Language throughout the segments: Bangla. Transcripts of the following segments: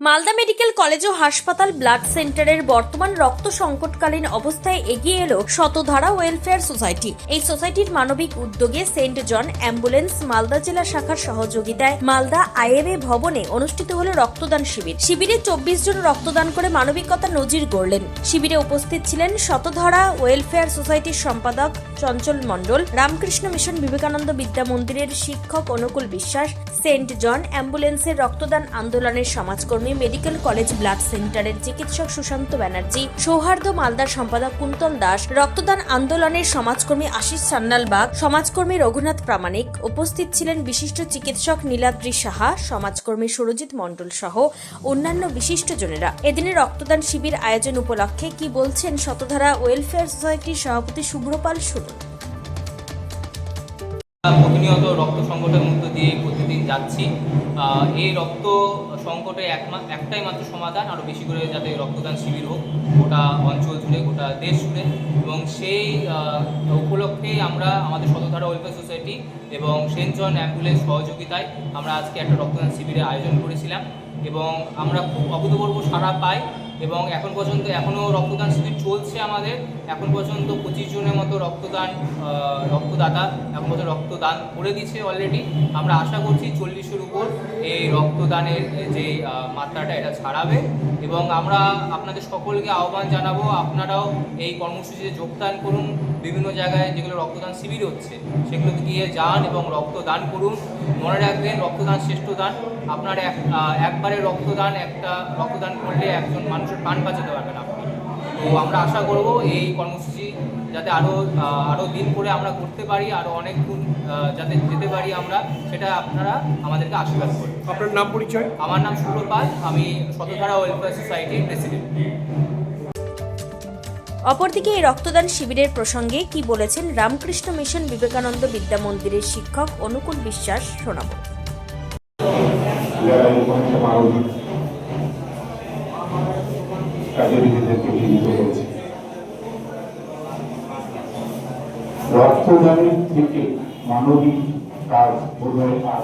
মালদা মেডিকেল কলেজ ও হাসপাতাল ব্লাড সেন্টারের বর্তমান রক্ত সংকটকালীন অবস্থায় এগিয়ে এলো শতধারা ওয়েলফেয়ার সোসাইটি। এই সোসাইটির মানবিক উদ্যোগে সেন্ট জন অ্যাম্বুলেন্স মালদা জেলা শাখার সহযোগিতায় মালদা আইএমএ ভবনে অনুষ্ঠিত হলো রক্তদান শিবির। শিবিরে চব্বিশ জন রক্তদান করে মানবিকতা নজির গড়লেন। শিবিরে উপস্থিত ছিলেন শতধারা ওয়েলফেয়ার সোসাইটির সম্পাদক চঞ্চল মণ্ডল, রামকৃষ্ণ মিশন বিবেকানন্দ বিদ্যা মন্দিরের শিক্ষক অনুকূল বিশ্বাস, সেন্ট জন অ্যাম্বুলেন্সের রক্তদান আন্দোলনের সমাজকর্মী মেডিকেল কলেজ ব্লাড সেন্টারের চিকিৎসক সুশান্ত ব্যানার্জি, সৌহার্দ্য মালদার সম্পাদক কুন্তল দাস, রক্তদান আন্দোলনের সমাজকর্মী আশিস সান্নাল বাগ সমাজকর্মী রঘুনাথ প্রামাণিক উপস্থিত ছিলেন বিশিষ্ট চিকিৎসক নীলাদ্রি সাহা, সমাজকর্মী সুরজিৎ মণ্ডল সহ অন্যান্য বিশিষ্টজনেরা এদিনে রক্তদান শিবির আয়োজন উপলক্ষে কি বলছেন শতধারা ওয়েলফেয়ার সোসাইটির সভাপতি শুভ্রপাল শুনুন প্রতিনিয়ত রক্ত সংকটের মধ্য যাচ্ছি। এই রক্ত সংকটে একমা- একটাই মাত্র সমাধান আরও বেশি করে যাতে রক্তদান শিবির হোক, গোটা অঞ্চল জুড়ে, গোটা দেশ জুড়ে। এবং সেই উপলক্ষে আমরা আমাদের শতধারা ওয়েলফেয়ার সোসাইটি এবং সেন্ট জন অ্যাম্বুলেন্স সহযোগিতায় আমরা আজকে একটা রক্তদান শিবিরের আয়োজন করেছিলাম। এবং আমরা খুব অভূতপূর্ব সাড়া পাই এবং এখন পর্যন্ত এখনও রক্তদান শিবির চলছে আমাদের। এখন পর্যন্ত পঁচিশ জনের মতো রক্তদান রক্তদাতা এখন পর্যন্ত রক্তদান করে দিচ্ছে অলরেডি আমরা আশা করছি চল্লিশের উপর এই রক্তদানের যে মাত্রাটা এটা ছাড়াবে। এবং আমরা আপনাদের সকলকে আহ্বান জানাব, আপনারাও এই কর্মসূচিতে যোগদান করুন। বিভিন্ন জায়গায় যেগুলো রক্তদান শিবির হচ্ছে, সেগুলোতে গিয়ে যান এবং রক্তদান করুন। মনে রাখবেন, রক্তদান শ্রেষ্ঠ দান। আপনার এক একবারে রক্তদান, একটা রক্তদান করলে একজন মানুষের প্রাণ বাঁচাতে পারবেন আপনি। তো আমরা আশা করব এই কর্মসূচি যাতে আরও আরও দিন করে আমরা করতে পারি আরও অনেক দূর আহ, যাতে যেতে পারি আমরা সেটা আপনারা আমাদেরকে আশীর্বাদ করুন। আপনার নাম পরিচয়? আমার নাম সুব্রপাল আমি শতধারা ওয়েলফেয়ার সোসাইটির প্রেসিডেন্ট অপরদিকে এই রক্তদান শিবিরের প্রসঙ্গে কি বলেছেন রামকৃষ্ণ মিশন বিবেকানন্দ বিদ্যা মন্দিরের শিক্ষক অনুকূল বিশ্বাস শোনাব। রক্তদানের থেকে মানবিক কাজ বোধহয় আর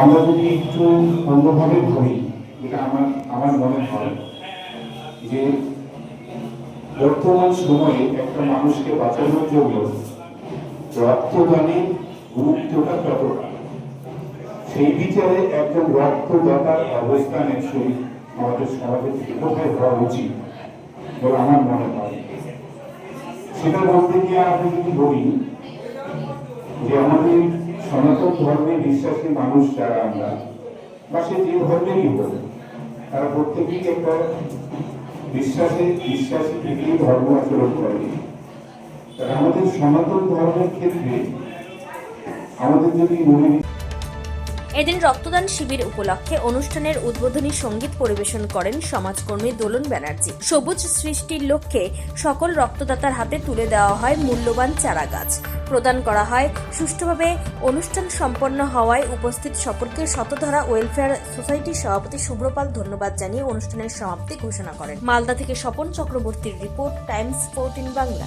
আমরা যদি একটু অন্যভাবে ভাবি, যেটা আমার আমার মনে হয়, যে বর্তমান সময়ে একটা মানুষকে বাঁচানোর জন্য রক্তদানের গুরুত্বটা কতটা? সেই বিচারে একজন রক্তদাতার অবস্থান একচুয়ালি আমাদের সমাজে কোথায় হওয়া উচিত বলে আমার মনে হয়। সেটা বলতে গিয়ে আমি যদি বলি যে আমাদের সনাতন ধর্মে বিশ্বাসী মানুষ যারা আমরা, বা সে যে ধর্মেরই হোক, তারা প্রত্যেকেই একটা বিশ্বাসে, বিশ্বাসী থেকেই ধর্ম আচরণ করে। আমাদের সনাতন ধর্মের ক্ষেত্রে আমাদের যদি মনে এদিন রক্তদান শিবির উপলক্ষে অনুষ্ঠানের উদ্বোধনী সংগীত পরিবেশন করেন সমাজকর্মী দোলন ব্যানার্জি। সবুজ সৃষ্টির লক্ষ্যে সকল রক্তদাতার হাতে তুলে দেওয়া হয় মূল্যবান চারা গাছ প্রদান করা হয় সুষ্ঠুভাবে অনুষ্ঠান সম্পন্ন হওয়ায় উপস্থিত সকলকে শতধারা ওয়েলফেয়ার সোসাইটির সভাপতি শুভ্রপাল ধন্যবাদ জানিয়ে অনুষ্ঠানের সমাপ্তি ঘোষণা করেন। মালদা থেকে স্বপন চক্রবর্তীর রিপোর্ট, টাইমস, ফোর্টিন বাংলা।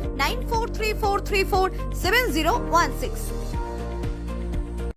9434347016.